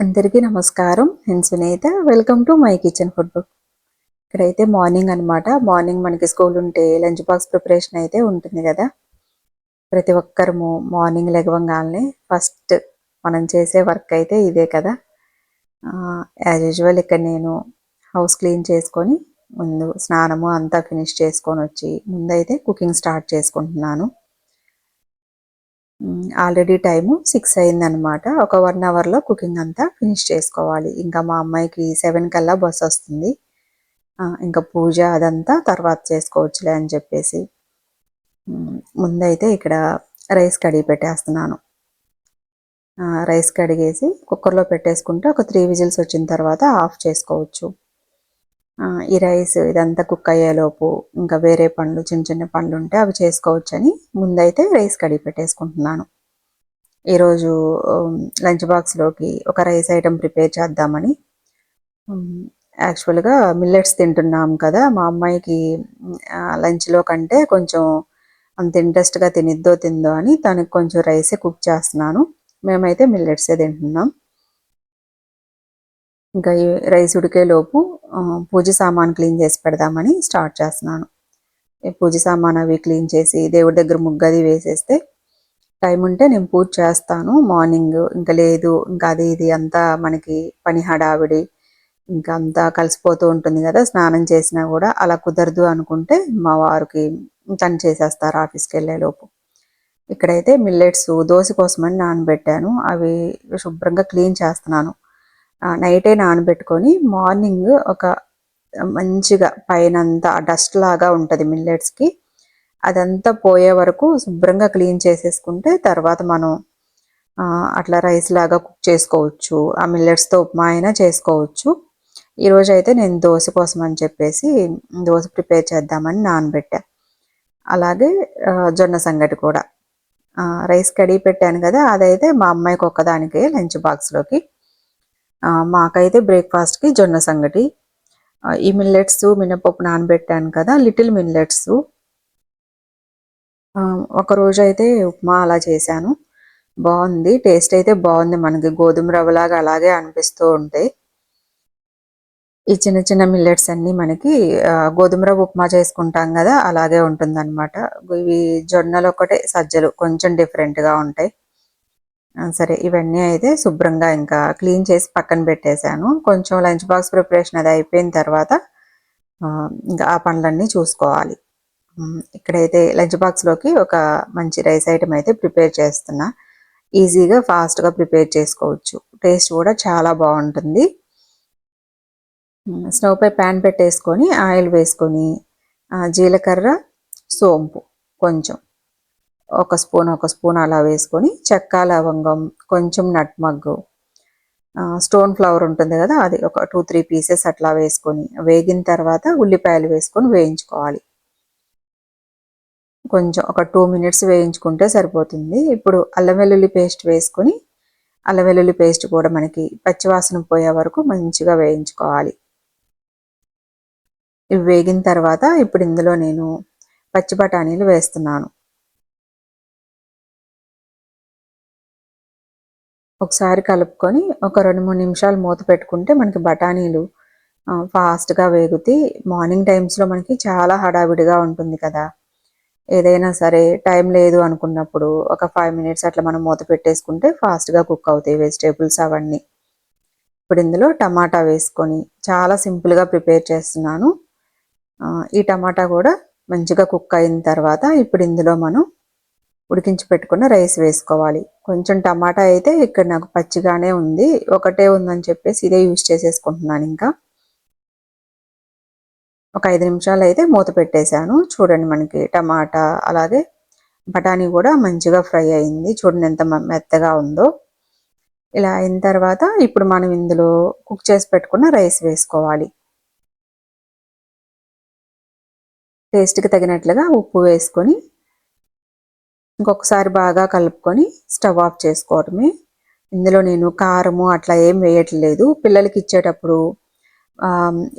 అందరికీ నమస్కారం. నేను Sunitha. Welcome to my kitchen food book ఇక్కడైతే మార్నింగ్ అనమాట మార్నింగ్ మనకి స్కూల్ ఉంటే లంచ్ బాక్స్ ప్రిపరేషన్ అయితే ఉంటుంది కదా. ప్రతి ఒక్కరము మార్నింగ్ లెగవంగానే ఫస్ట్ మనం చేసే వర్క్ అయితే ఇదే కదా. యాజ్ యూజువల్ ఇక్కడ నేను హౌస్ క్లీన్ చేసుకొని ముందు స్నానము అంతా ఫినిష్ చేసుకొని వచ్చి ముందైతే కుకింగ్ స్టార్ట్ చేసుకుంటున్నాను. ఆల్రెడీ టైము సిక్స్ అయిందనమాట ఒక వన్ అవర్లో కుకింగ్ అంతా ఫినిష్ చేసుకోవాలి. ఇంకా మా అమ్మాయికి సెవెన్ కల్లా బస్ వస్తుంది. ఇంకా పూజ అదంతా తర్వాత చేసుకోవచ్చులే అని చెప్పేసి ముందైతే ఇక్కడ రైస్ కడిగి పెట్టేస్తున్నాను. రైస్ కడిగేసి కుక్కర్లో పెట్టేసుకుంటే ఒక త్రీ విజిల్స్ వచ్చిన తర్వాత ఆఫ్ చేసుకోవచ్చు. ఈ రైస్ ఇదంతా కుక్ అయ్యేలోపు ఇంకా వేరే పండ్లు చిన్న చిన్న పండ్లు ఉంటే అవి చేసుకోవచ్చని ముందైతే రైస్ కడిగి పెట్టేసుకుంటున్నాను. ఈరోజు లంచ్ బాక్స్లోకి ఒక రైస్ ఐటెం ప్రిపేర్ చేద్దామని యాక్చువల్గా మిల్లెట్స్ తింటున్నాం కదా మా అమ్మాయికి లంచ్లో కంటే కొంచెం అంత ఇంట్రెస్ట్గా తినిద్దో తిందో అని తనకి కొంచెం రైసే కుక్ చేస్తున్నాను. మేమైతే మిల్లెట్సే తింటున్నాం. ఇంకా ఈ రైస్ ఉడికేలోపు పూజ సామాన్ క్లీన్ చేసి పెడదామని స్టార్ట్ చేస్తున్నాను. పూజ సామాన్ అవి క్లీన్ చేసి దేవుడి దగ్గర ముగ్గది వేసేస్తే టైం ఉంటే నేను పూజ చేస్తాను. మార్నింగ్ ఇంకా లేదు ఇంకా అది ఇది అంతా మనకి పని హడావిడి ఇంకా అంతా కలిసిపోతూ ఉంటుంది కదా స్నానం చేసినా కూడా అలా కుదరదు అనుకుంటే మా వారికి తను చేసేస్తారు ఆఫీస్కి వెళ్ళేలోపు ఇక్కడైతే మిల్లెట్స్ దోశ కోసమని నానబెట్టాను. అవి శుభ్రంగా క్లీన్ చేస్తున్నాను. నైటే నానబెట్టుకొని మార్నింగ్ ఒక మంచిగా పైనంతా డస్ట్ లాగా ఉంటుంది మిల్లెట్స్కి అదంతా పోయే వరకు శుభ్రంగా క్లీన్ చేసేసుకుంటే తర్వాత మనం అట్లా రైస్ లాగా కుక్ చేసుకోవచ్చు. ఆ మిల్లెట్స్తో ఉప్మా అయినా చేసుకోవచ్చు. ఈరోజు అయితే నేను దోశ కోసం అని చెప్పేసి దోశ ప్రిపేర్ చేద్దామని నానబెట్టా. అలాగే జొన్న సంగటి కూడా. రైస్ కడిగి పెట్టాను కదా అదైతే మా అమ్మాయికి ఒక్కదానికే లంచ్ బాక్స్లోకి మాకైతే బ్రేక్ఫాస్ట్కి జొన్న సంగటి. ఈ మిల్లెట్స్ మినపప్పు నానబెట్టాను కదా లిటిల్ మిల్లెట్స్ ఒక రోజు అయితే ఉప్మా అలా చేశాను. బాగుంది టేస్ట్ అయితే బాగుంది మనకి. గోధుమ రవ్వలాగా అలాగే అనిపిస్తూ ఉంటాయి ఈ చిన్న చిన్న మిల్లెట్స్ అన్ని మనకి గోధుమ రవ్వ ఉప్మా చేసుకుంటాం కదా అలాగే ఉంటుందన్నమాట. ఇవి జొన్నలు ఒకటే సజ్జలు కొంచెం డిఫరెంట్గా ఉంటాయి. సరే ఇవన్నీ అయితే శుభ్రంగా ఇంకా క్లీన్ చేసి పక్కన పెట్టేశాను. కొంచెం లంచ్ బాక్స్ ప్రిపరేషన్ అది అయిపోయిన తర్వాత ఇంకా ఆ పనులన్నీ చూసుకోవాలి. ఇక్కడైతే లంచ్ బాక్స్లోకి ఒక మంచి రైస్ ఐటమ్ అయితే ప్రిపేర్ చేస్తున్నా. ఈజీగా ఫాస్ట్గా ప్రిపేర్ చేసుకోవచ్చు. టేస్ట్ కూడా చాలా బాగుంటుంది. స్టవ్పై ప్యాన్ పెట్టేసుకొని ఆయిల్ వేసుకొని జీలకర్ర సోంపు కొంచెం. ఒక స్పూన్ ఒక స్పూన్ అలా వేసుకొని చెక్క లవంగం కొంచెం నట్ మగ్గు స్టోన్ ఫ్లవర్ ఉంటుంది కదా అది ఒక టూ త్రీ పీసెస్ అట్లా వేసుకొని వేగిన తర్వాత ఉల్లిపాయలు వేసుకొని వేయించుకోవాలి. కొంచెం ఒక టూ మినిట్స్ వేయించుకుంటే సరిపోతుంది. ఇప్పుడు అల్లం వెల్లుల్లి పేస్ట్ వేసుకొని అల్లం వెల్లుల్లి పేస్ట్ కూడా మనకి పచ్చివాసన పోయే వరకు మంచిగా వేయించుకోవాలి. ఇవి వేగిన తర్వాత ఇప్పుడు ఇందులో నేను పచ్చి బఠానీలు వేస్తున్నాను. ఒకసారి కలుపుకొని ఒక రెండు మూడు నిమిషాలు మూత పెట్టుకుంటే మనకి బఠానీలు ఫాస్ట్గా వేగుతాయి మార్నింగ్ టైమ్స్లో మనకి చాలా హడావిడిగా ఉంటుంది కదా. ఏదైనా సరే టైం లేదు అనుకున్నప్పుడు ఒక ఫైవ్ మినిట్స్ అట్లా మనం మూత పెట్టేసుకుంటే ఫాస్ట్గా కుక్ అవుతాయి వెజిటేబుల్స్ అవన్నీ. ఇప్పుడు ఇందులో టమాటా వేసుకొని చాలా సింపుల్గా ప్రిపేర్ చేస్తున్నాను. ఈ టమాటా కూడా మంచిగా కుక్ అయిన తర్వాత ఇప్పుడు ఇందులో మనం ఉడికించి పెట్టుకున్న రైస్ వేసుకోవాలి. కొంచెం టమాటా అయితే ఇక్కడ నాకు పచ్చిగానే ఉంది. ఒకటే ఉందని చెప్పేసి ఇదే యూజ్ చేసేసుకుంటున్నాను ఇంకా. ఒక ఐదు నిమిషాలు అయితే మూత పెట్టేశాను. చూడండి మనకి టమాటా అలాగే బఠానీ కూడా మంచిగా ఫ్రై అయింది. చూడండి ఎంత మెత్తగా ఉందో. ఇలా అయిన తర్వాత ఇప్పుడు మనం ఇందులో కుక్ చేసి పెట్టుకున్న రైస్ వేసుకోవాలి. టేస్ట్కి తగినట్లుగా ఉప్పు వేసుకొని ఇంకొకసారి బాగా కలుపుకొని స్టవ్ ఆఫ్ చేసుకోవడమే. ఇందులో నేను కారము అట్లా ఏం వేయట్లేదు. పిల్లలకి ఇచ్చేటప్పుడు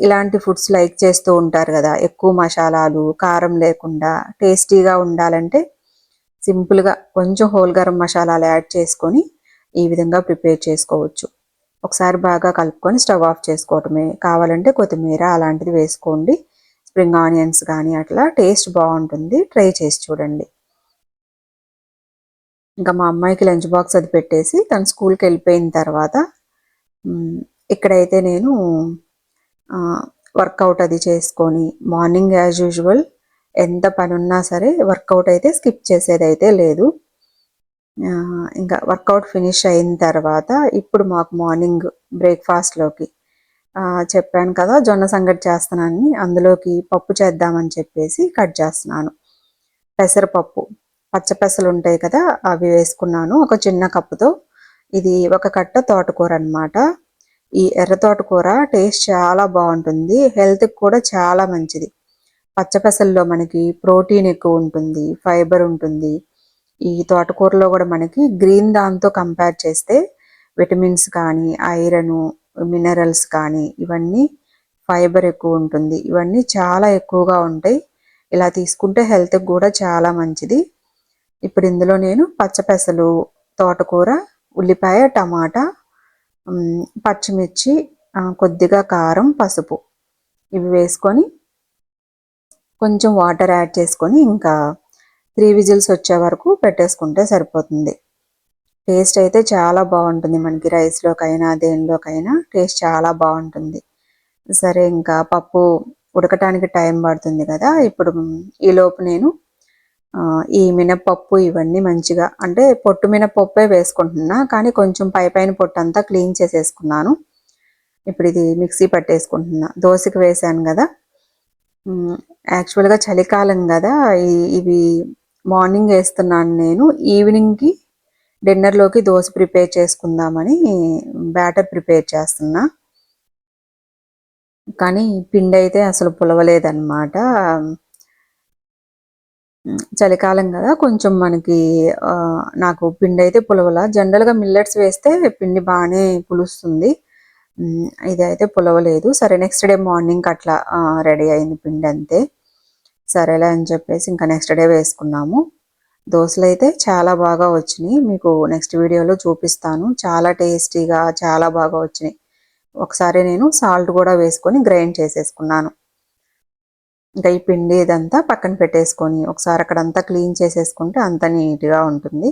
ఇలాంటి ఫుడ్స్ లైక్ చేస్తూ ఉంటారు కదా ఎక్కువ మసాలాలు కారం లేకుండా టేస్టీగా ఉండాలంటే సింపుల్గా కొంచెం హోల్ గరం మసాలాలు యాడ్ చేసుకొని ఈ విధంగా ప్రిపేర్ చేసుకోవచ్చు. ఒకసారి బాగా కలుపుకొని స్టవ్ ఆఫ్ చేసుకోవటమే కావాలంటే కొత్తిమీర అలాంటిది వేసుకోండి. స్ప్రింగ్ ఆనియన్స్ కానీ అట్లా టేస్ట్ బాగుంటుంది. ట్రై చేసి చూడండి. ఇంకా మా అమ్మాయికి లంచ్ బాక్స్ అది పెట్టేసి తను స్కూల్కి వెళ్ళిపోయిన తర్వాత ఇక్కడైతే నేను వర్కౌట్ అది చేసుకొని మార్నింగ్ యాజ్ యూజువల్ ఎంత పని ఉన్నా సరే వర్కౌట్ అయితే స్కిప్ చేసేది అయితే లేదు ఇంకా వర్కౌట్ ఫినిష్ అయిన తర్వాత ఇప్పుడు మాకు మార్నింగ్ బ్రేక్ఫాస్ట్లోకి చెప్పాను కదా జొన్న సంగటి చేస్తున్నాను అందులోకి పప్పు చేద్దామని చెప్పేసి కట్ చేస్తున్నాను. పెసరపప్పు. పచ్చపెసలు ఉంటాయి కదా అవి వేసుకున్నాను. ఒక చిన్న కప్పుతో. ఇది ఒక కట్ట తోటకూర అనమాట ఈ ఎర్ర తోటకూర టేస్ట్ చాలా బాగుంటుంది. హెల్త్కి కూడా చాలా మంచిది. పచ్చపెసల్లో మనకి ప్రోటీన్ ఎక్కువ ఉంటుంది ఫైబర్ ఉంటుంది. ఈ తోటకూరలో కూడా మనకి గ్రీన్ దాంతో కంపేర్ చేస్తే విటమిన్స్ కానీ ఐరన్ మినరల్స్ కానీ ఇవన్నీ ఫైబర్ ఎక్కువ ఉంటుంది. ఇవన్నీ చాలా ఎక్కువగా ఉంటాయి. ఇలా తీసుకుంటే హెల్త్కి కూడా చాలా మంచిది. ఇప్పుడు ఇందులో నేను పచ్చపెసలు తోటకూర ఉల్లిపాయ టమాటా పచ్చిమిర్చి కొద్దిగా కారం పసుపు. ఇవి వేసుకొని కొంచెం వాటర్ యాడ్ చేసుకొని ఇంకా త్రీ విజిల్స్ వచ్చే వరకు పెట్టేసుకుంటే సరిపోతుంది. టేస్ట్ అయితే చాలా బాగుంటుంది మనకి రైస్లోకైనా దేనిలోకైనా టేస్ట్ చాలా బాగుంటుంది. సరే ఇంకా పప్పు ఉడకటానికి టైం పడుతుంది కదా. ఇప్పుడు ఈలోపు నేను ఈ మినప్పప్పు ఇవన్నీ మంచిగా అంటే పొట్టు మినపప్పే వేసుకుంటున్నా కానీ కొంచెం పై పైన పొట్టు అంతా క్లీన్ చేసేసుకున్నాను. ఇప్పుడు ఇది మిక్సీ పట్టేసుకుంటున్నా. దోశకి వేసాను కదా. యాక్చువల్గా చలికాలం కదా. ఇవి మార్నింగ్ వేస్తున్నాను నేను. ఈవినింగ్కి డిన్నర్లోకి దోశ ప్రిపేర్ చేసుకుందామని బ్యాటర్ ప్రిపేర్ చేస్తున్నా. కానీ పిండి అయితే అసలు పులవలేదన్నమాట. చలికాలం కదా కొంచెం మనకి నాకు పిండి అయితే పులవల జనరల్గా మిల్లెట్స్ వేస్తే పిండి బాగానే పులుస్తుంది. ఇది అయితే పులవలేదు. సరే నెక్స్ట్ డే మార్నింగ్ అట్లా రెడీ అయింది పిండి అంతే. సరేలే అని చెప్పేసి ఇంకా నెక్స్ట్ డే వేసుకున్నాము. దోశలు అయితే చాలా బాగా వచ్చినాయి. మీకు నెక్స్ట్ వీడియోలో చూపిస్తాను. చాలా టేస్టీగా చాలా బాగా వచ్చినాయి. ఒకసారి నేను సాల్ట్ కూడా వేసుకొని గ్రైండ్ చేసేసుకున్నాను. ఇంకా ఈ పిండి ఇదంతా పక్కన పెట్టేసుకొని ఒకసారి అక్కడంతా క్లీన్ చేసేసుకుంటే అంత నీట్గా ఉంటుంది.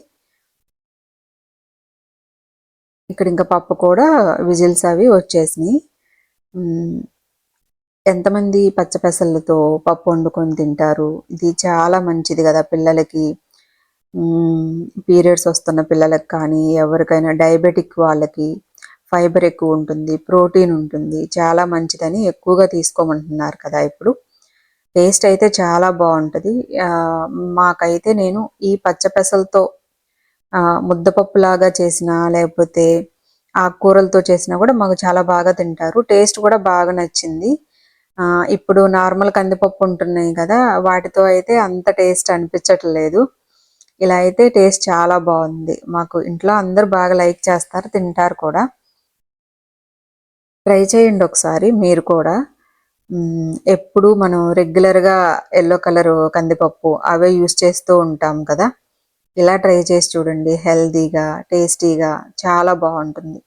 ఇక్కడ ఇంకా పప్పు కూడా విజిల్స్ అవి వచ్చేసినాయి. ఎంతమంది పచ్చపెసలతో పప్పు వండుకొని తింటారు? ఇది చాలా మంచిది కదా పిల్లలకి. పీరియడ్స్ వస్తున్న పిల్లలకు కానీ ఎవరికైనా డయాబెటిక్ వాళ్ళకి ఫైబర్ ఎక్కువ ఉంటుంది ప్రోటీన్ ఉంటుంది చాలా మంచిదని ఎక్కువగా తీసుకోమంటున్నారు కదా ఇప్పుడు. టేస్ట్ అయితే చాలా బాగుంటుంది. మాకైతే నేను ఈ పచ్చపెసలతో ముద్దపప్పులాగా చేసిన లేకపోతే ఆకుకూరలతో చేసినా కూడా మాకు చాలా బాగా తింటారు. టేస్ట్ కూడా బాగా నచ్చింది. ఇప్పుడు నార్మల్ కందిపప్పు ఉంటున్నాయి కదా వాటితో అయితే అంత టేస్ట్ అనిపించట్లేదు. ఇలా అయితే టేస్ట్ చాలా బాగుంది. మాకు ఇంట్లో అందరు బాగా లైక్ చేస్తారు తింటారు కూడా. ట్రై చేయండి ఒకసారి మీరు కూడా. ఎప్పుడు మనం రెగ్యులర్గా ఎల్లో కలర్ కందిపప్పు అవే యూస్ చేస్తూ ఉంటాం కదా. ఇలా ట్రై చేసి చూడండి. హెల్దీగా టేస్టీగా చాలా బాగుంటుంది.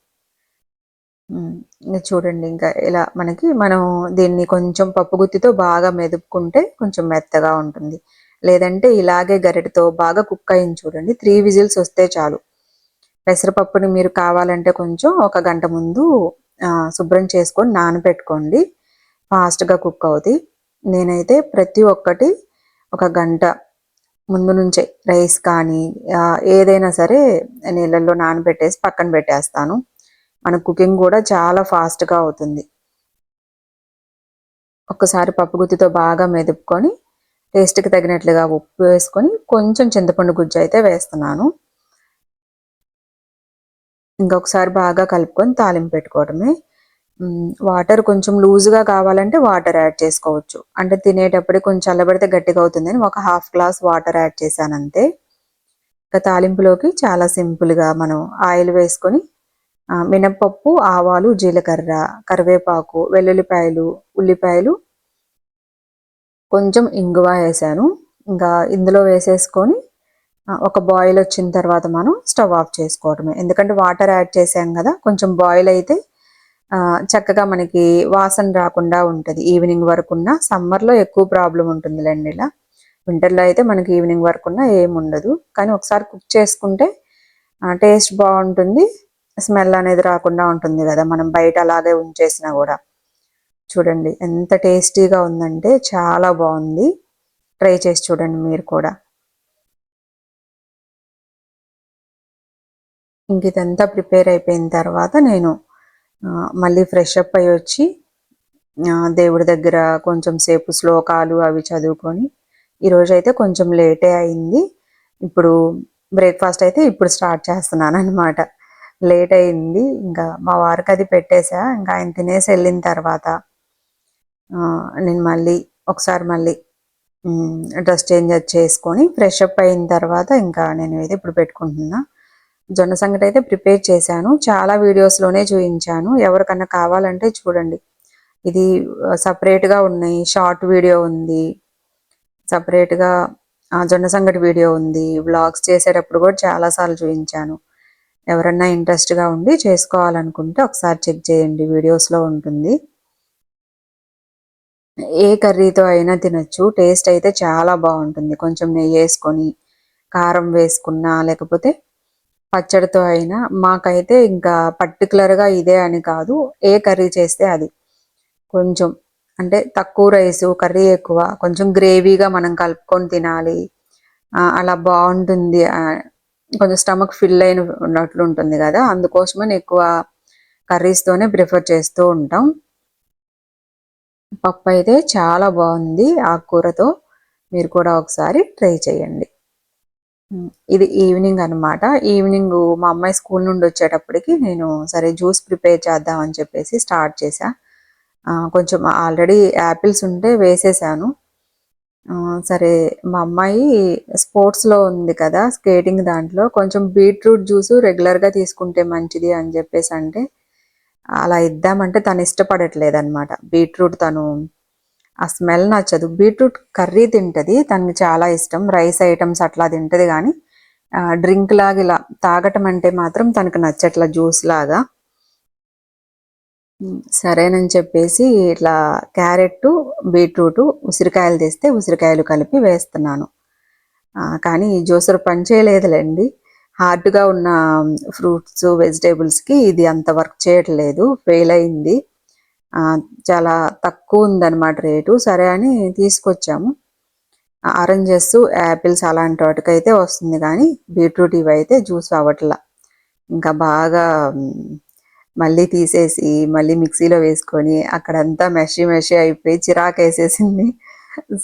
చూడండి ఇంకా ఇలా మనకి మనం దీన్ని కొంచెం పప్పు గుత్తితో బాగా మెదుపుకుంటే కొంచెం మెత్తగా ఉంటుంది. లేదంటే ఇలాగే గరిటతో బాగా కుక్ అయింది చూడండి. త్రీ విజిల్స్ వస్తే చాలు. పెసరపప్పుని మీరు కావాలంటే కొంచెం ఒక గంట ముందు శుభ్రం చేసుకొని నానబెట్టుకోండి ఫాస్ట్గా కుక్ అవుతుంది నేనైతే ప్రతి ఒక్కటి ఒక గంట ముందు నుంచే రైస్ కానీ ఏదైనా సరే నీళ్ళల్లో నానబెట్టేసి పక్కన పెట్టేస్తాను. మన కుకింగ్ కూడా చాలా ఫాస్ట్గా అవుతుంది. ఒక్కసారి పప్పు గుత్తితో బాగా మెదుపుకొని టేస్ట్కి తగినట్లుగా ఉప్పు వేసుకొని కొంచెం చింతపండు గుజ్జు అయితే వేస్తున్నాను. ఇంకొకసారి బాగా కలుపుకొని తాలింపు పెట్టుకోవడమే. వాటర్ కొంచెం లూజ్గా కావాలంటే వాటర్ యాడ్ చేసుకోవచ్చు. అంటే తినేటప్పుడు కొంచెం చల్లబడితే గట్టిగా అవుతుందని ఒక హాఫ్ గ్లాస్ వాటర్ యాడ్ చేశాను అంతే ఇంకా తాలింపులోకి చాలా సింపుల్గా మనం ఆయిల్ వేసుకొని మినప్పప్పు ఆవాలు జీలకర్ర కరివేపాకు వెల్లుల్లిపాయలు ఉల్లిపాయలు కొంచెం ఇంగువ వేసాను. ఇంకా ఇందులో వేసేసుకొని ఒక బాయిల్ వచ్చిన తర్వాత మనం స్టవ్ ఆఫ్ చేసుకోవడమే. ఎందుకంటే వాటర్ యాడ్ చేసాం కదా కొంచెం బాయిల్ అయితే చక్కగా మనకి వాసన రాకుండా ఉంటుంది. ఈవినింగ్ వరకు ఉన్న సమ్మర్లో ఎక్కువ ప్రాబ్లం ఉంటుందిలేండి ఇలా. వింటర్లో అయితే మనకి ఈవినింగ్ వరకు ఉన్న ఏముండదు. కానీ ఒకసారి కుక్ చేసుకుంటే టేస్ట్ బాగుంటుంది. స్మెల్ అనేది రాకుండా ఉంటుంది కదా. మనం బయట అలాగే ఉంచేసినా కూడా. చూడండి ఎంత టేస్టీగా ఉందంటే చాలా బాగుంది. ట్రై చేసి చూడండి మీరు కూడా. ఇంక ఇదంతా ప్రిపేర్ అయిపోయిన తర్వాత నేను మళ్ళీ ఫ్రెష్ అప్ అయ్యి వచ్చి దేవుడి దగ్గర కొంచెం సేపు శ్లోకాలు అవి చదువుకొని ఈరోజు అయితే కొంచెం లేటే అయింది. ఇప్పుడు బ్రేక్ఫాస్ట్ అయితే ఇప్పుడు స్టార్ట్ చేస్తున్నాను అనమాట లేట్ అయింది. ఇంకా మా వారికి అది పెట్టేసా. ఇంకా ఆయన తినేసి వెళ్ళిన తర్వాత నేను మళ్ళీ ఒకసారి మళ్ళీ డ్రెస్ చేంజ్ చేసుకొని ఫ్రెష్ అప్ అయిన తర్వాత ఇంకా నేను అయితే ఇప్పుడు పెట్టుకుంటున్నా. జొన్న సంగటి అయితే ప్రిపేర్ చేశాను. చాలా వీడియోస్లోనే చూపించాను. ఎవరికన్నా కావాలంటే చూడండి. ఇది సపరేట్గా ఉన్నాయి. షార్ట్ వీడియో ఉంది. సపరేట్గా జొన్న సంగటి వీడియో ఉంది. వ్లాగ్స్ చేసేటప్పుడు కూడా చాలాసార్లు చూపించాను. ఎవరన్నా ఇంట్రెస్ట్గా ఉండి చేసుకోవాలనుకుంటే ఒకసారి చెక్ చేయండి. వీడియోస్లో ఉంటుంది. ఏ కర్రీతో అయినా తినచ్చు. టేస్ట్ అయితే చాలా బాగుంటుంది. కొంచెం నెయ్యి వేసుకొని కారం వేసుకున్నా లేకపోతే పచ్చడితో అయినా మాకైతే ఇంకా పర్టికులర్గా ఇదే అని కాదు ఏ కర్రీ చేస్తే అది. కొంచెం అంటే తక్కువ రైస్ కర్రీ ఎక్కువ కొంచెం గ్రేవీగా మనం కలుపుకొని తినాలి. అలా బాగుంటుంది. కొంచెం స్టమక్ ఫిల్ అయిన ఉన్నట్లు ఉంటుంది కదా అందుకోసమని ఎక్కువ కర్రీస్తోనే ప్రిఫర్ చేస్తూ ఉంటాం. పప్పు అయితే చాలా బాగుంది ఆకుకూరతో. మీరు కూడా ఒకసారి ట్రై చేయండి. ఇది ఈవినింగ్ అనమాట ఈవినింగ్ మా అమ్మాయి స్కూల్ నుండి వచ్చేటప్పటికి నేను సరే జ్యూస్ ప్రిపేర్ చేద్దాం అని చెప్పేసి స్టార్ట్ చేశా. కొంచెం ఆల్రెడీ యాపిల్స్ ఉంటే వేసేసాను. సరే మా అమ్మాయి స్పోర్ట్స్లో ఉంది కదా స్కేటింగ్ దాంట్లో. కొంచెం బీట్రూట్ జ్యూస్ రెగ్యులర్గా తీసుకుంటే మంచిది అని చెప్పేసి అంటే అలా ఇద్దామంటే తను ఇష్టపడట్లేదు అనమాట బీట్రూట్ తను ఆ స్మెల్ నచ్చదు. బీట్రూట్ కర్రీ తింటది. తనకి చాలా ఇష్టం. రైస్ ఐటమ్స్ అట్లా తింటది కానీ డ్రింక్ లాగా ఇలా తాగటం అంటే మాత్రం తనకు నచ్చట్లా జ్యూస్ లాగా. సరేనని చెప్పేసి ఇట్లా క్యారెట్ బీట్రూట్ ఉసిరికాయలు తెస్తే ఉసిరికాయలు కలిపి వేస్తున్నాను. కానీ ఈ జ్యూసర్ పనిచేయలేదులేండి హార్డ్గా ఉన్న ఫ్రూట్స్ వెజిటేబుల్స్కి ఇది అంత వర్క్ చేయట్లేదు. ఫెయిల్ అయింది. చాలా తక్కువ ఉందన్నమాట రేటు. సరే అని తీసుకొచ్చాము. ఆరెంజెస్ యాపిల్స్ అలాంటి వాటికైతే వస్తుంది కానీ బీట్రూట్ ఇవి అయితే జ్యూస్ అవ్వట్లా. ఇంకా బాగా మళ్ళీ తీసేసి మళ్ళీ మిక్సీలో వేసుకొని అక్కడంతా మెషి మెషి అయిపోయి చిరాకు వేసేసింది.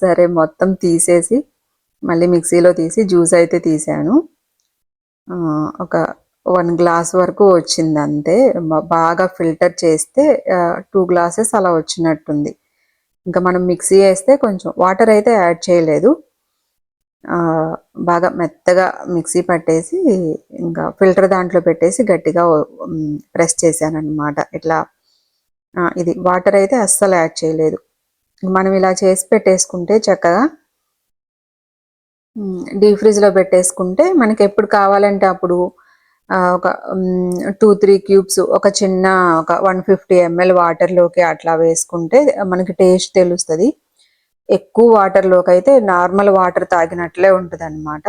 సరే మొత్తం తీసేసి మళ్ళీ మిక్సీలో తీసి జ్యూస్ అయితే తీసాను. ఒక వన్ గ్లాస్ వరకు వచ్చింది అంతే బాగా ఫిల్టర్ చేస్తే టూ గ్లాసెస్ అలా వచ్చినట్టుంది. ఇంకా మనం మిక్సీ వేస్తే కొంచెం వాటర్ అయితే యాడ్ చేయలేదు. బాగా మెత్తగా మిక్సీ పట్టేసి ఇంకా ఫిల్టర్ దాంట్లో పెట్టేసి గట్టిగా ప్రెస్ చేశానమాట ఇట్లా ఇది వాటర్ అయితే అస్సలు యాడ్ చేయలేదు. మనం ఇలా చేసి పెట్టేసుకుంటే చక్కగా డీప్ ఫ్రిడ్జ్లో పెట్టేసుకుంటే మనకి ఎప్పుడు కావాలంటే అప్పుడు ఒక టూ త్రీ క్యూబ్స్ ఒక చిన్న ఒక వన్ ఫిఫ్టీ ఎంఎల్ వాటర్లోకి అట్లా వేసుకుంటే మనకి టేస్ట్ తెలుస్తుంది. ఎక్కువ వాటర్లోకి అయితే నార్మల్ వాటర్ తాగినట్లే ఉంటుంది అనమాట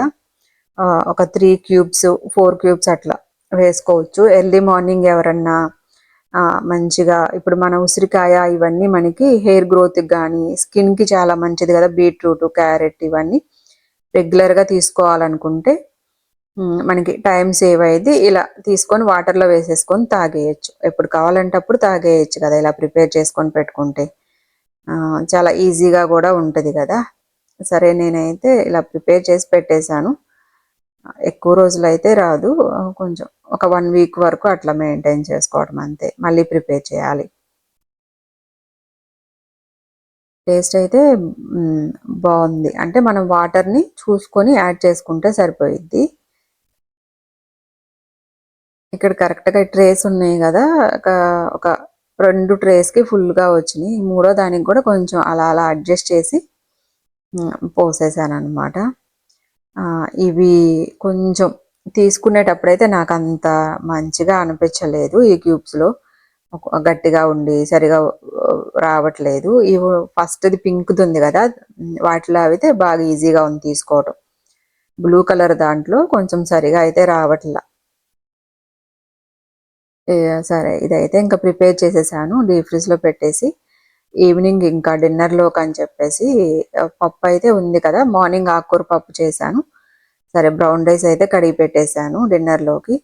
ఒక త్రీ క్యూబ్స్ ఫోర్ క్యూబ్స్ అట్లా వేసుకోవచ్చు. ఎర్లీ మార్నింగ్ ఎవరన్నా మంచిగా ఇప్పుడు మన ఉసిరికాయ ఇవన్నీ మనకి హెయిర్ గ్రోత్కి కానీ స్కిన్కి చాలా మంచిది కదా బీట్రూట్ క్యారెట్ ఇవన్నీ. రెగ్యులర్గా తీసుకోవాలనుకుంటే మనకి టైం సేవ్ అయ్యింది. ఇలా తీసుకొని వాటర్లో వేసేసుకొని తాగేయచ్చు. ఎప్పుడు కావాలంటే అప్పుడు తాగేయచ్చు కదా ఇలా ప్రిపేర్ చేసుకొని పెట్టుకుంటే. చాలా ఈజీగా కూడా ఉంటుంది కదా. సరే నేనైతే ఇలా ప్రిపేర్ చేసి పెట్టేశాను. ఎక్కువ రోజులు అయితే రాదు. కొంచెం ఒక వన్ వీక్ వరకు అట్లా మెయింటైన్ చేసుకోవడం అంతే. మళ్ళీ ప్రిపేర్ చేయాలి. టేస్ట్ అయితే బాగుంది. అంటే మనం వాటర్ని చూసుకొని యాడ్ చేసుకుంటే సరిపోయిద్ది. ఇక్కడ కరెక్ట్గా ట్రేస్ ఉన్నాయి కదా. ఒక రెండు ట్రేస్కి ఫుల్గా వచ్చినాయి. మూడో దానికి కూడా కొంచెం అలా అలా అడ్జస్ట్ చేసి పోసేసాను అనమాట ఆ, ఇవి కొంచెం తీసుకునేటప్పుడైతే నాకు అంత మంచిగా అనిపించలేదు ఈ క్యూబ్స్లో గట్టిగా ఉండి సరిగా రావట్లేదు. ఇవి ఫస్ట్ది పింక్ది ఉంది కదా. వాటిలో అయితే బాగా ఈజీగా ఉంది తీసుకోవటం. బ్లూ కలర్ దాంట్లో కొంచెం సరిగా అయితే రావట్లా. సరే ఇదైతే ఇంకా ప్రిపేర్ చేసేసాను డీప్ ఫ్రిడ్జ్లో పెట్టేసి ఈవినింగ్ ఇంకా డిన్నర్లోకి అని చెప్పేసి పప్పు అయితే ఉంది కదా మార్నింగ్ ఆకుకూర పప్పు చేశాను. సరే బ్రౌన్ రైస్ అయితే కడిగి పెట్టేశాను డిన్నర్లోకి.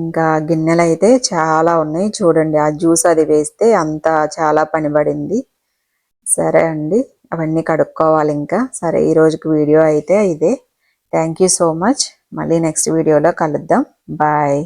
ఇంకా గిన్నెలు అయితే చాలా ఉన్నాయి చూడండి ఆ జ్యూస్ అది వేస్తే అంత చాలా పని పడింది. సరే అండి అవన్నీ కడుక్కోవాలి ఇంకా. సరే ఈ రోజుకి వీడియో అయితే ఇదే. Thank you so much. మళ్ళీ నెక్స్ట్ వీడియోలో కలుద్దాం. బాయ్.